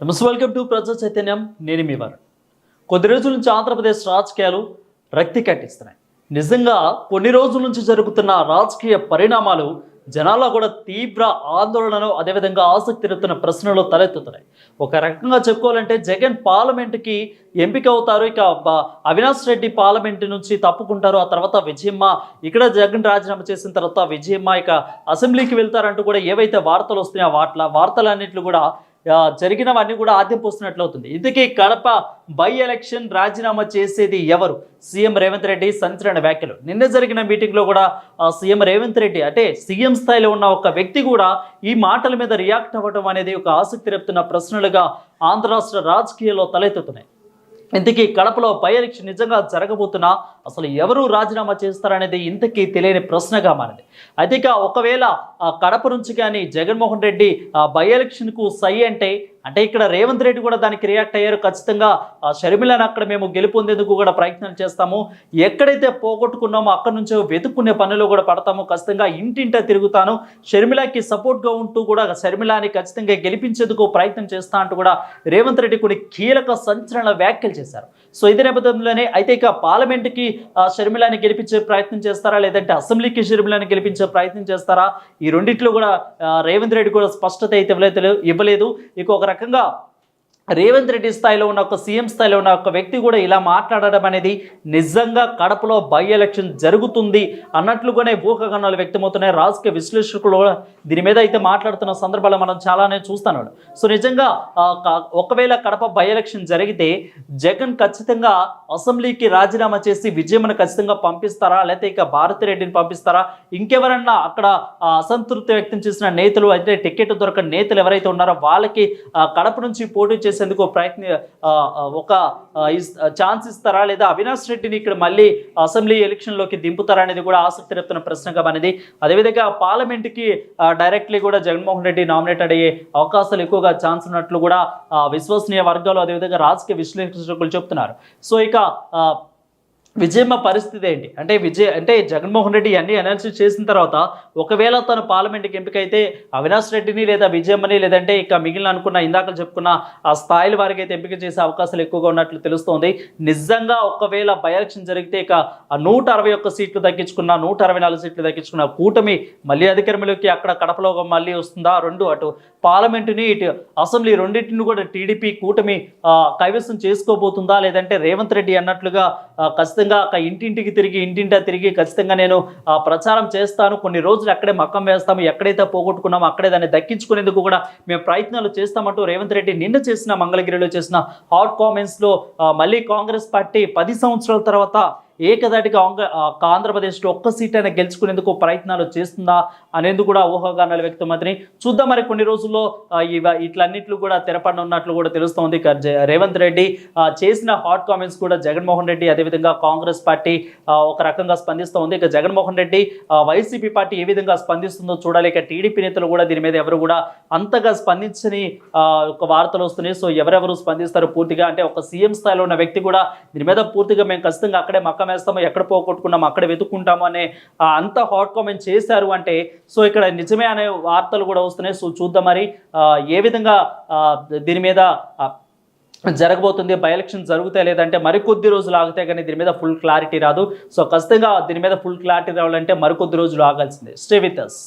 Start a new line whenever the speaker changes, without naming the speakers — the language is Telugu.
నమస్తే వెల్కమ్ టు ప్రజా చైతన్యం నేను మీ వారు కొద్ది రోజుల నుంచి ఆంధ్రప్రదేశ్ రాజకీయాలు రక్తి కట్టిస్తున్నాయి. నిజంగా కొన్ని రోజుల నుంచి జరుగుతున్న రాజకీయ పరిణామాలు జనాల్లో కూడా తీవ్ర ఆందోళనలు అదేవిధంగా ఆసక్తి రేపుతున్న ప్రశ్నలు తలెత్తుతున్నాయి. ఒక రకంగా చెప్పుకోవాలంటే జగన్ పార్లమెంట్కి ఎంపిక అవుతారు. ఇక అవినాష్ రెడ్డి పార్లమెంట్ నుంచి తప్పుకుంటారు. ఆ తర్వాత విజయమ్మ ఇక్కడ జగన్ రాజీనామా చేసిన తర్వాత విజయమ్మ ఇక అసెంబ్లీకి వెళ్తారంటూ కూడా ఏవైతే వార్తలు వస్తున్నాయో వాట్ల వార్తలన్నింటిలో కూడా జరిగినవన్నీ కూడా ఆద్యం పోస్తున్నట్లు అవుతుంది. ఇందుకే కడప బై ఎలక్షన్ రాజీనామా చేసేది ఎవరు? సీఎం రేవంత్ రెడ్డి సంచలన వ్యాఖ్యలు. నిన్న జరిగిన మీటింగ్లో కూడా సీఎం రేవంత్ రెడ్డి అంటే సీఎం స్థాయిలో ఉన్న ఒక వ్యక్తి కూడా ఈ మాటల మీద రియాక్ట్ అవ్వడం అనేది ఒక ఆసక్తి రేపుతున్న ప్రశ్నలుగా ఆంధ్ర రాష్ట్ర రాజకీయాల్లో తలెత్తుతున్నాయి. ఇంతకీ కడపలో బై ఎలక్షన్ నిజంగా జరగబోతున్నా అసలు ఎవరు రాజీనామా చేస్తారనేది ఇంతకీ తెలియని ప్రశ్నగా మారింది. అయితే ఇక ఒకవేళ కడప నుంచి కానీ జగన్మోహన్ రెడ్డి బై ఎలక్షన్కు సై అంటే అంటే ఇక్కడ రేవంత్ రెడ్డి కూడా దానికి రియాక్ట్ అయ్యారు. ఖచ్చితంగా ఆ షర్మిలను అక్కడ మేము గెలుపొందేందుకు కూడా ప్రయత్నాలు చేస్తాము. ఎక్కడైతే పోగొట్టుకున్నామో అక్కడ నుంచో వెతుక్కునే పనులు కూడా పడతాము. ఖచ్చితంగా ఇంటింట తిరుగుతాను. షర్మిలకి సపోర్ట్గా ఉంటూ కూడా షర్మిలాని ఖచ్చితంగా గెలిపించేందుకు ప్రయత్నం చేస్తా అంటూ కూడా రేవంత్ రెడ్డి కొన్ని కీలక సంచలన వ్యాఖ్యలు చేశారు. సో ఇదే నేపథ్యంలోనే అయితే ఇక పార్లమెంట్కి షర్మిలాని గెలిపించే ప్రయత్నం చేస్తారా? లేదంటే అసెంబ్లీకి షర్మిలాని గెలిపించే ప్రయత్నం చేస్తారా? ఈ రెండిట్లో కూడా రేవంత్ రెడ్డి కూడా స్పష్టత అయితే ఇవ్వలేదు ఇవ్వలేదు. ఇక ఒక రకంగా రేవంత్ రెడ్డి స్థాయిలో ఉన్న ఒక సీఎం స్థాయిలో ఉన్న ఒక వ్యక్తి కూడా ఇలా మాట్లాడడం అనేది నిజంగా కడపలో బై ఎలక్షన్ జరుగుతుంది అన్నట్లుగానే ఊహగణాలు వ్యక్తమవుతున్నాయి. రాజకీయ విశ్లేషకులు దీని మీద అయితే మాట్లాడుతున్న సందర్భాలు మనం చాలానే చూస్తున్నాడు సో నిజంగా ఒకవేళ కడప బై ఎలక్షన్ జరిగితే జగన్ ఖచ్చితంగా అసెంబ్లీకి రాజీనామా చేసి విజయమ్మను ఖచ్చితంగా పంపిస్తారా? లేకపోతే ఇక భారతిరెడ్డిని పంపిస్తారా? ఇంకెవరన్నా అక్కడ అసంతృప్తి వ్యక్తం చేసిన నేతలు అయితే టికెట్ దొరకని నేతలు ఎవరైతే ఉన్నారో వాళ్ళకి కడప నుంచి పోటీ చేసేందుకు ప్రయత్న ఒక ఛాన్స్ ఇస్తారా? లేదా అవినాష్ రెడ్డిని ఇక్కడ మళ్ళీ అసెంబ్లీ ఎలక్షన్లోకి దింపుతారా అనేది కూడా ఆసక్తి రేపుతున్న ప్రశ్నగా అనేది అదేవిధంగా పార్లమెంట్కి డైరెక్ట్లీ కూడా జగన్మోహన్ రెడ్డి నామినేట్ అయ్యే అవకాశాలు ఎక్కువగా ఛాన్స్ ఉన్నట్లు కూడా విశ్వసనీయ వర్గాలు అదేవిధంగా రాజకీయ విశ్లేషకులు చెప్తున్నారు. సో ఇక విజయమ్మ పరిస్థితి ఏంటి? అంటే విజయ్ అంటే జగన్మోహన్ రెడ్డి అన్ని అనాలిసిస్ చేసిన తర్వాత ఒకవేళ తను పార్లమెంట్కి ఎంపికైతే అవినాష్ రెడ్డిని లేదా విజయమ్మని లేదంటే ఇక మిగిలిన అనుకున్న ఇందాక చెప్పుకున్న ఆ స్థాయిల వారికి అయితే ఎంపిక చేసే అవకాశాలు ఎక్కువగా ఉన్నట్లు తెలుస్తోంది. నిజంగా ఒకవేళ బై ఎలక్షన్ జరిగితే ఇక ఆ నూట అరవై ఒక్క సీట్లు తగ్గించుకున్న నూట అరవై నాలుగు సీట్లు తగ్గించుకున్న కూటమి మళ్ళీ అధికారంలోకి అక్కడ కడపలో మళ్ళీ వస్తుందా? రెండు అటు పార్లమెంటుని ఇటు అసెంబ్లీ రెండింటిని కూడా టీడీపీ కూటమి ఆ, కైవసం చేసుకోబోతుందా? లేదంటే రేవంత్ రెడ్డి అన్నట్లుగా ఖచ్చితంగా ఖచ్చితంగా ఒక ఇంటింటికి తిరిగి ఇంటింటా తిరిగి ఖచ్చితంగా నేను ప్రచారం చేస్తాను. కొన్ని రోజులు అక్కడే మక్కం వేస్తాము. ఎక్కడైతే పోగొట్టుకున్నామో అక్కడే దాన్ని దక్కించుకునేందుకు కూడా మేము ప్రయత్నాలు చేస్తామంటూ రేవంత్ రెడ్డి నిన్న చేసిన మంగళగిరిలో చేసిన హాట్ కామెంట్స్లో మళ్ళీ కాంగ్రెస్ పార్టీ పది సంవత్సరాల తర్వాత ఏకదాటిగా ఒక ఆంధ్రప్రదేశ్లో ఒక్క సీట్ అయినా గెలుచుకునేందుకు ప్రయత్నాలు చేస్తుందా అనేందుకు కూడా ఊహాగానాలు వ్యక్తమవుతున్నాయి. చూద్దాం మరి కొన్ని రోజుల్లో ఇవ ఇట్లన్నిట్లు కూడా తెరపడనున్నట్లు కూడా తెలుస్తోంది. రేవంత్ రెడ్డి చేసిన హాట్ కామెంట్స్ కూడా జగన్మోహన్ రెడ్డి అదేవిధంగా కాంగ్రెస్ పార్టీ ఒక రకంగా స్పందిస్తోంది. ఇక జగన్మోహన్ రెడ్డి వైసీపీ పార్టీ ఏ విధంగా స్పందిస్తుందో చూడాలి. ఇక టీడీపీ నేతలు కూడా దీని మీద ఎవరు కూడా అంతగా స్పందించని ఒక వార్తలు వస్తున్నాయి. సో ఎవరెవరు స్పందిస్తారు పూర్తిగా? అంటే ఒక సీఎం స్థాయిలో ఉన్న వ్యక్తి కూడా దీని మీద పూర్తిగా మేము ఖచ్చితంగా అక్కడే మక్క వేస్తామో ఎక్కడ పోగొట్టుకున్నాము అక్కడ వెతుక్కుంటాము అనే అంత హాట్ కామెంట్ చేశారు అంటే సో ఇక్కడ నిజమే అనే వార్తలు కూడా వస్తున్నాయి. సో చూద్దాం మరి ఏ విధంగా దీని మీద జరగబోతుంది బై ఎలక్షన్ జరుగుతాయి లేదంటే మరికొద్ది రోజులు ఆగితే కానీ దీని మీద ఫుల్ క్లారిటీ రాదు. సో ఖచ్చితంగా దీని మీద ఫుల్ క్లారిటీ రావాలంటే మరికొద్ది రోజులు ఆగాల్సిందే. Stay with us